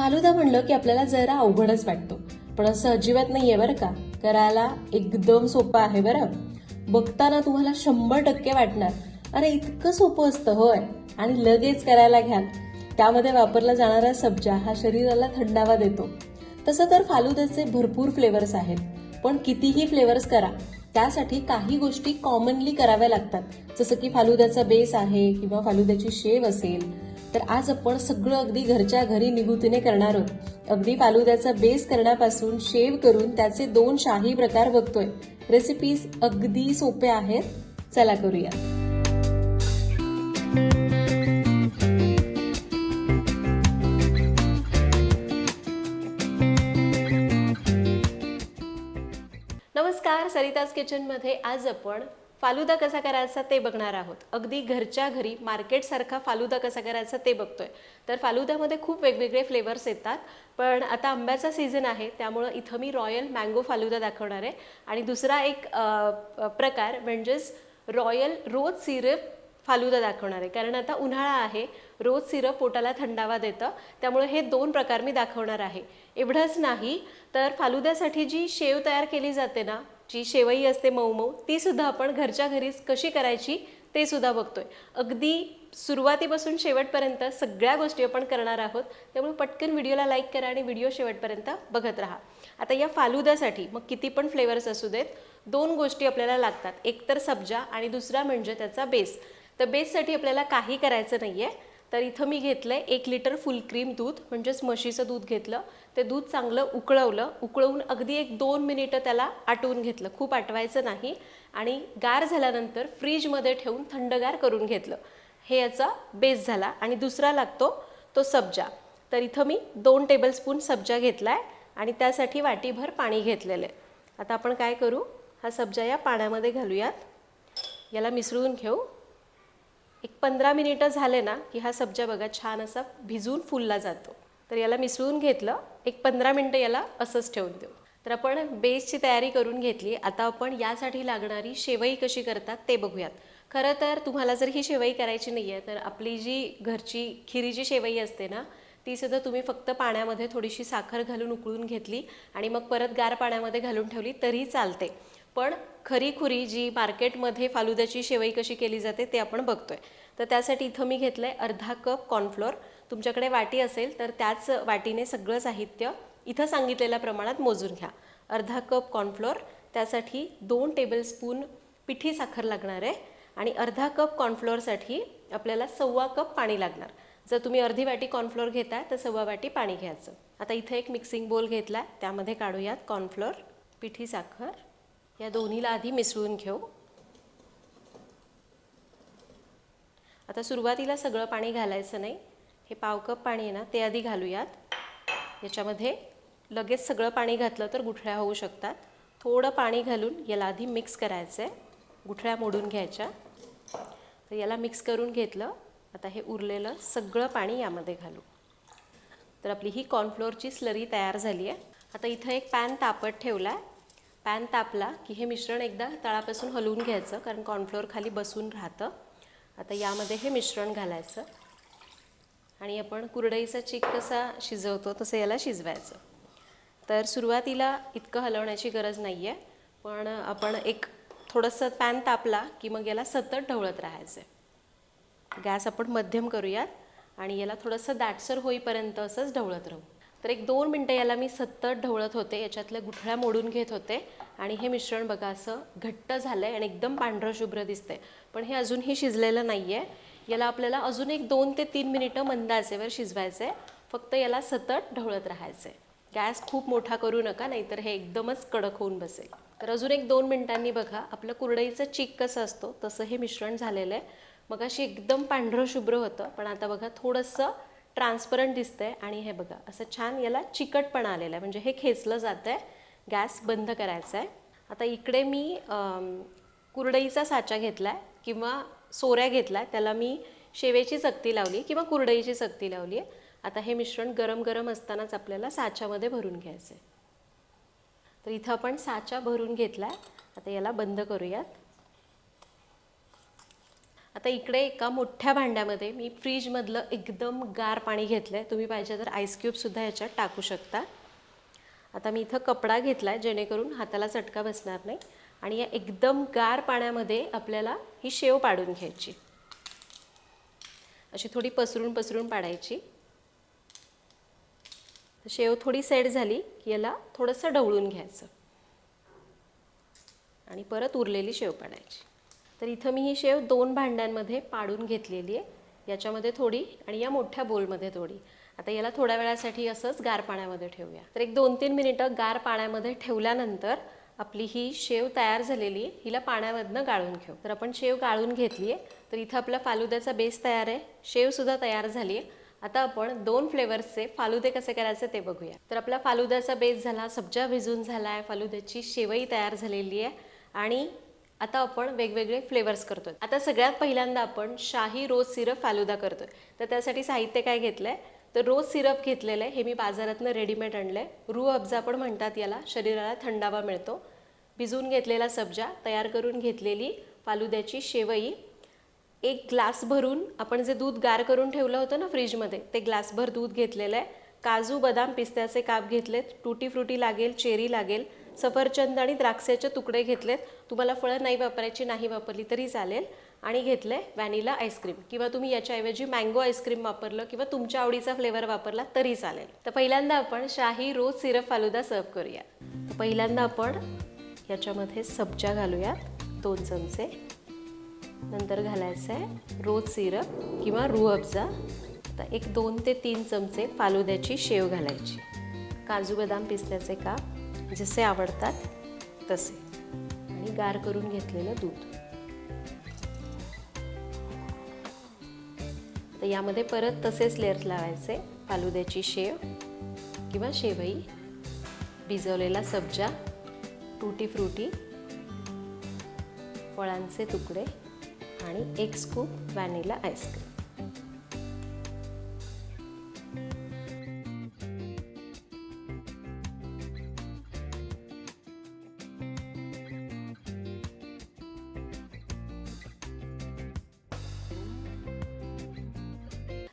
फालुदा म्हणलं की आपल्याला जरा अवघडच वाटतो. पण असं अजिबात नाहीये बरं का. करायला एकदम सोपं आहे बरं. बघताना तुम्हाला शंभर टक्के वाटणार. अरे इतकं सोपं असतं होय. आणि लगेच करायला घ्याल. त्यामध्ये वापरला जाणारा सब्जा हा शरीराला थंडावा देतो. तसं तर फालुद्याचे भरपूर फ्लेवर्स आहेत. पण कितीही फ्लेवर्स करा त्यासाठी काही गोष्टी कॉमनली कराव्या लागतात. जसं की फालुद्याचा बेस आहे किंवा फालुद्याची शेव असेल तर आज आपण सगळं अगदी घरच्या घरी निगुतीने करणार आहोत. अगदी फालुद्याचा बेस करण्यापासून शेव करून त्याचे दोन शाही प्रकार बघतोय. रेसिपीज अगदी सोप्या आहेत. चला करूया. नमस्कार सरिताज किचनमध्ये आज आपण फालुदा कसा करायचा ते बघणार आहोत. अगदी घरच्या घरी मार्केटसारखा फालुदा कसा करायचा ते बघतोय. तर फालुद्यामध्ये खूप वेगवेगळे फ्लेवर्स येतात. पण आता आंब्याचा सीझन आहे त्यामुळं इथं मी रॉयल मँगो फालुदा दाखवणार आहे. आणि दुसरा एक प्रकार म्हणजेच रॉयल रोज सिरप फालुदा दाखवणार आहे. कारण आता उन्हाळा आहे रोज सिरप पोटाला थंडावा देतं. त्यामुळे हे दोन प्रकार मी दाखवणार आहे. एवढंच नाही तर फालुद्यासाठी जी शेव तयार केली जाते ना जी शेवई असते मऊ मऊ ती सुद्धा आपण घरच्या घरीच कशी करायची ते सुद्धा बघतोय. अगदी सुरुवातीपासून शेवटपर्यंत सगळ्या गोष्टी आपण करणार आहोत त्यामुळे पटकन व्हिडिओला लाईक करा आणि व्हिडिओ शेवटपर्यंत बघत राहा. आता या फालुदासाठी मग किती पण फ्लेवर्स असू देत दोन गोष्टी आपल्याला लागतात. एक तर सब्जा आणि दुसरा म्हणजे त्याचा बेस. तर बेससाठी आपल्याला काही करायचं नाही आहे तर इथं मी घेतलं आहे एक लिटर फुल क्रीम दूध म्हणजेच म्हशीचं दूध घेतलं. ते दूध चांगलं उकळवलं. उकळवून अगदी एक दोन मिनिटं त्याला आटवून घेतलं. खूप आटवायचं नाही. आणि गार झाल्यानंतर फ्रीजमध्ये ठेवून थंडगार करून घेतलं. हे याचा बेस झाला. आणि दुसरा लागतो तो सब्जा. तर इथं मी दोन टेबलस्पून सब्जा घेतला आहे आणि त्यासाठी वाटीभर पाणी घेतलेलं आहे. आता आपण काय करू? हा सब्जा या पाण्यामध्ये घालूयात. याला मिसळून घेऊ. एक पंधरा मिनिटं झाले ना की हा सब्जा बघा छान असा भिजून फुलला जातो. तर याला मिसळून घेतलं एक पंधरा मिनटं याला असंच ठेवून देऊ. तर आपण बेसची तयारी करून घेतली. आता आपण यासाठी लागणारी शेवई कशी करतात ते बघूयात. खरं तर तुम्हाला जर ही शेवई करायची नाही आहे तर आपली जी घरची खिरीची शेवई असते ना ती सुद्धा तुम्ही फक्त पाण्यामध्ये थोडीशी साखर घालून उकळून घेतली आणि मग परत गार पाण्यामध्ये घालून ठेवली तरी चालते. पण खरीखुरी जी मार्केटमध्ये फालुद्याची शेवई कशी केली जाते ते आपण बघतोय. तर त्यासाठी इथं मी घेतलं आहे अर्धा कप कॉर्नफ्लोअर तुमच्याकडे वाटी असेल तर त्याच वाटीने सगळं साहित्य इथं सांगितलेल्या प्रमाणात मोजून घ्या. अर्धा कप कॉर्नफ्लोअर त्यासाठी दोन टेबलस्पून पिठी साखर लागणार आहे आणि अर्धा कप कॉर्नफ्लोअरसाठी आपल्याला सव्वा कप पाणी लागणार. जर तुम्ही अर्धी वाटी कॉर्नफ्लोअर घेताय तर सव्वा वाटी पाणी घ्यायचं. आता इथं एक मिक्सिंग बोल घेतला त्यामध्ये काढूयात कॉर्नफ्लोअर पिठी साखर. या दोन्हीला आधी मिसळून घेऊ. आता सुरुवातीला सगळं पाणी घालायचं नाही. हे पाव कप पाणी आहे ना ते आधी घालूयात. याच्यामध्ये लगेच सगळं पाणी घातलं तर गुठळ्या होऊ शकतात. थोडं पाणी घालून याला आधी मिक्स करायचं आहे गुठळ्या मोडून घ्यायच्या. तर याला मिक्स करून घेतलं. आता हे उरलेलं सगळं पाणी यामध्ये घालू. तर आपली ही कॉर्नफ्लोअरची स्लरी तयार झाली आहे आता इथं एक पॅन तापत ठेवला आहे पॅन तापला की हे मिश्रण एकदा तळापासून हलवून घ्यायचं कारण कॉर्नफ्लोअर खाली बसून राहतं. आता यामध्ये हे मिश्रण घालायचं. आणि आपण कुरडईचा चिक कसा शिजवतो तसं याला शिजवायचं. तर सुरुवातीला इतकं हलवण्याची गरज नाही आहे पण आपण एक थोडंसं पॅन तापला की मग याला सतत ढवळत राहायचं आहे गॅस आपण मध्यम करूयात आणि याला थोडंसं दाटसर होईपर्यंत असंच ढवळत राहू. तर एक दोन मिनटं याला मी सतत ढवळत होते याच्यातल्या गुठळ्या मोडून घेत होते. आणि हे मिश्रण बघा असं घट्ट झालं आहे आणि एकदम पांढरं शुभ्र दिसतंय. पण हे अजूनही शिजलेलं नाही आहे याला आपल्याला अजून एक दोन ते तीन मिनिटं मंद आचेवर शिजवायचं आहे फक्त याला सतत ढवळत राहायचं आहे गॅस खूप मोठा करू नका नाहीतर हे एकदमच कडक होऊन बसेल. तर अजून एक दोन मिनिटांनी बघा आपलं कुरडईचं चीक कसं असतो तसं हे मिश्रण झालेलं आहे. मग अशी एकदम पांढरं शुभ्र होतं पण आता बघा थोडंसं ट्रान्सपरंट दिसतंय आणि हे बघा असं छान याला चिकटपणा आलेला आहे. म्हणजे हे खेचलं जातं आहे गॅस बंद करायचा आहे आता इकडे मी कुरडईचा साचा घेतला आहे किंवा सोऱ्या घेतला त्याला मी शेवेची चकती लावली किंवा कुरडईची चकती लावली आहे. आता हे मिश्रण गरम गरम असतानाच आपल्याला साच्यामध्ये भरून घ्यायचं आहे तर इथं आपण साचा भरून घेतला आहे आता याला बंद करूयात. आता इकडे एका मोठ्या भांड्यामध्ये मी फ्रीजमधलं एकदम गार पाणी घेतलं आहे तुम्ही पाहिजे तर आईस क्यूबसुद्धा याच्यात टाकू शकता. आता मी इथं कपडा घेतला आहे जेणेकरून हाताला चटका बसणार नाही. आणि या एकदम गार पाण्यामध्ये आपल्याला ही शेव पाडून घ्यायची. अशी थोडी पसरून पसरून पाडायची. शेव थोडी सेट झाली की याला थोडंसं ढवळून घ्यायचं. आणि परत उरलेली शेव पाडायची. तर इथं मी ही शेव दोन भांड्यांमध्ये पाडून घेतलेली आहे. याच्यामध्ये थोडी आणि या मोठ्या बोलमध्ये थोडी. आता याला थोड्या वेळासाठी असंच गार पाण्यामध्ये ठेवूया. तर एक दोन तीन मिनिटं गार पाण्यामध्ये ठेवल्यानंतर आपली ही शेव तयार झालेली आहे. हिला पाण्यामधनं गाळून घेऊ. तर आपण शेव गाळून घेतली आहे. तर इथं आपला फालुद्याचा बेस तयार आहे. शेवसुद्धा तयार झाली आहे. आता आपण दोन फ्लेवर्सचे फालुदे कसे करायचे ते बघूया. तर आपला फालुद्याचा बेस झाला सब्जा भिजून झाला आहे फालुद्याची शेवई तयार झालेली आहे. आणि आता आपण वेगवेगळे फ्लेवर्स करतोय. आता सगळ्यात पहिल्यांदा आपण शाही रोज सिरप फालुदा करतोय. तर त्यासाठी साहित्य काय घेतलंय? तर रोज सिरप घेतलेलं आहे हे मी बाजारातनं रेडीमेड आणलंय. रू अब्जा पण म्हणतात याला शरीराला थंडावा मिळतो. भिजवून घेतलेला सब्जा तयार करून घेतलेली फालुद्याची शेवई. एक ग्लास भरून आपण जे दूध गार करून ठेवलं होतं ना फ्रीजमध्ये ते ग्लासभर दूध घेतलेलं आहे. काजू बदाम पिस्त्याचे काप घेतलेत. टुटी फ्रुटी लागेल चेरी लागेल. सफरचंद आणि द्राक्षाचे तुकडे घेतलेत. तुम्हाला फळं नाही वापरायची नाही वापरली तरी चालेल. आणि घेतलं आहे व्हॅनिला आईस्क्रीम. किंवा तुम्ही याच्याऐवजी मँगो आईस्क्रीम वापरलं किंवा तुमच्या आवडीचा फ्लेवर वापरला तरी चालेल. तर पहिल्यांदा आपण शाही रोज सिरप फालुदा सर्व करूया. पहिल्यांदा आपण याच्यामध्ये सब्जा घालूयात. दोन चमचे. नंतर घालायचं आहे रोज सिरप किंवा रू अफजा. आता एक दोन ते तीन चमचे फालुद्याची शेव घालायची. काजू बदाम पिसल्याचे काप. जसे आवडतात तसे. आणि गार करून घेतलेलं दूध. तर यामध्ये परत तसेच लेअर्स लावायचे. फालुद्याची शेव किंवा शेवई भिजवलेला सब्जा टूटी फ्रुटी फळांचे तुकडे आणि एक स्कूप व्हॅनिला आईस्क्रीम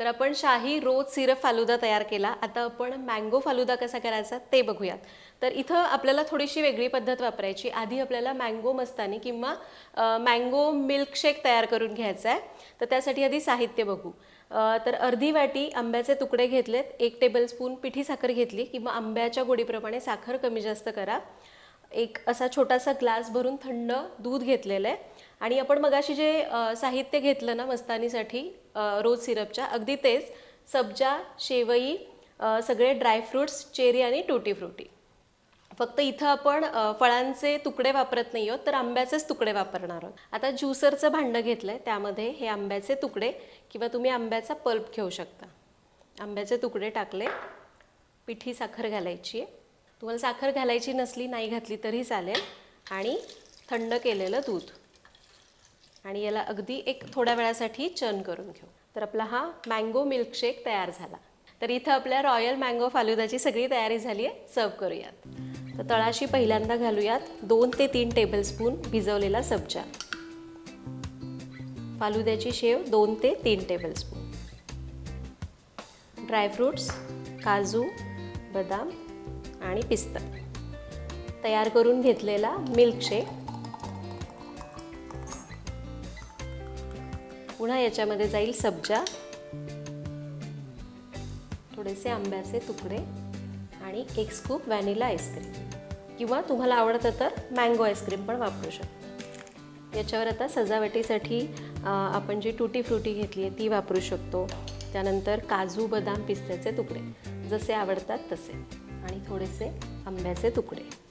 तर आपण शाही रोज सिरप फालुदा तयार केला. आता आपण मँगो फालुदा कसा करायचा ते बघूयात. तर इथं आपल्याला थोडीशी वेगळी पद्धत वापरायची. आधी आपल्याला मँगो मस्तानी किंवा मँगो मिल्कशेक तयार करून घ्यायचा आहे तर त्यासाठी आधी साहित्य बघू. तर अर्धी वाटी आंब्याचे तुकडे घेतलेत. एक टेबलस्पून पिठी साखर घेतली किंवा आंब्याच्या गोडीप्रमाणे साखर कमी जास्त करा. एक असा छोटासा ग्लास भरून थंड दूध घेतलेलं आहे. आणि आपण मगाशी जे साहित्य घेतलं ना मस्तानीसाठी रोज सिरपच्या. अगदी तेच सब्जा शेवई सगळे ड्रायफ्रुट्स चेरी आणि टुटी फ्रुटी. फक्त इथं आपण फळांचे तुकडे वापरत नाही आहोत तर आंब्याचेच तुकडे वापरणार आहोत. आता ज्युसरचं भांडं घेतलं आहे त्यामध्ये हे आंब्याचे तुकडे किंवा तुम्ही आंब्याचा पल्प घेऊ शकता. आंब्याचे तुकडे टाकले पिठी साखर घालायची आहे. तुम्हाला साखर घालायची नसली नाही घातली तरी चालेल. आणि थंड केलेलं दूध. आणि याला अगदी एक थोड्या वेळासाठी चर्न करून घेऊ. तर आपला हा मँगो मिल्कशेक तयार झाला. तर इथं आपल्या रॉयल मँगो फालुदाची सगळी तयारी झाली आहे. सर्व करूयात. तर तळाशी पहिल्यांदा घालूयात दोन ते तीन टेबलस्पून भिजवलेला सब्जा. फालुद्याची शेव दोन ते तीन टेबलस्पून ड्रायफ्रूट्स काजू बदाम आणि पिस्ता. तयार करून घेतलेला मिल्कशेक पुन्हा याच्यामध्ये जाईल सब्जा. थोडेसे आंब्याचे तुकडे आणि एक स्कूप व्हॅनिला आईस्क्रीम किंवा तुम्हाला आवडतं तर मँगो आईस्क्रीम पण वापरू शकता. याच्यावर आता सजावटीसाठी आपण जी टुटी फ्रुटी घेतली आहे ती वापरू शकतो. त्यानंतर काजू बदाम पिस्त्याचे तुकडे. जसे आवडतात तसे. आणि थोडेसे आंब्याचे तुकडे.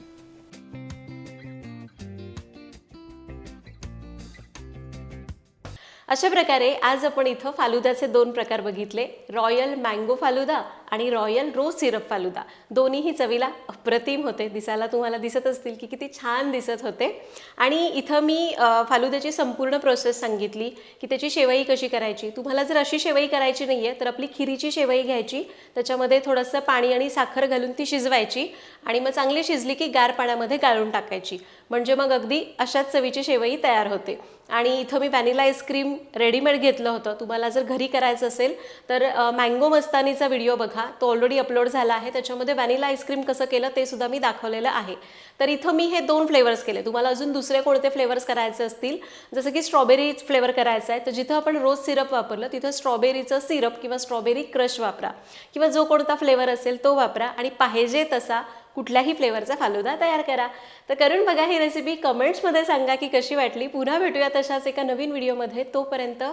अशा प्रकारे आज आपण इथं फालुदाचे दोन प्रकार बघितले. रॉयल मँगो फालुदा आणि रॉयल रोज सिरप फालुदा. दोन्हीही चवीला अप्रतिम होते. दिसायला तुम्हाला दिसत असतील की किती छान दिसत होते. आणि इथं मी फालुद्याची संपूर्ण प्रोसेस सांगितली की त्याची शेवई कशी करायची. तुम्हाला जर अशी शेवई करायची नाही आहे तर आपली खिरीची शेवई घ्यायची. त्याच्यामध्ये थोडंसं पाणी आणि साखर घालून ती शिजवायची आणि मग चांगली शिजली की गार पाण्यामध्ये गाळून टाकायची. म्हणजे मग अगदी अशाच चवीची शेवई तयार होते. आणि इथं मी व्हॅनिला आईस्क्रीम रेडीमेड घेतलं होतं. तुम्हाला जर घरी करायचं असेल तर मँगो मस्तानीचा व्हिडिओ बघा. तो ऑलरेडी अपलोड झाला आहे. त्याच्यामध्ये व्हॅनिला आईस्क्रीम कसं केलं ते सुद्धा मी दाखवलेलं आहे. तर इथं मी हे दोन फ्लेवर्स केले. तुम्हाला अजून दुसरे कोणते फ्लेवर्स करायचे असतील? जसं की स्ट्रॉबेरी फ्लेवर करायचा आहे तर जिथं आपण रोज सिरप वापरलं तिथं स्ट्रॉबेरीचं सिरप किंवा स्ट्रॉबेरी क्रश वापरा. किंवा जो कोणता फ्लेवर असेल तो वापरा आणि पाहिजे तसा कुठल्याही फ्लेवरचा फालुदा तयार करा. तर करून बघा ही रेसिपी कमेंट्समध्ये सांगा की कशी वाटली. पुन्हा भेटूया तशाच एका नवीन व्हिडिओमध्ये तोपर्यंत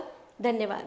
धन्यवाद.